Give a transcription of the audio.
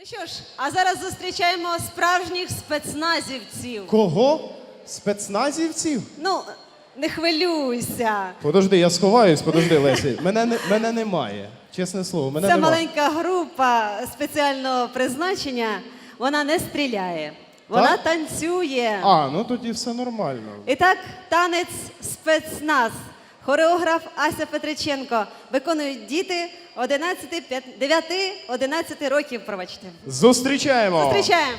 Ну що ж, а зараз зустрічаємо справжніх спецназівців. Кого? Спецназівців? Ну, не хвилюйся. Подожди, я сховаюсь, подожди, Лесі. Мене, не, мене немає. Чесне слово, мене Це немає. маленька група спеціального призначення. Вона не стріляє, вона Так? танцює. А, ну тоді все нормально. І так, танець спецназ. Хореограф Ася Петриченко виконують діти 11, 9, 11 років. Пробачте. Зустрічаємо! Зустрічаємо.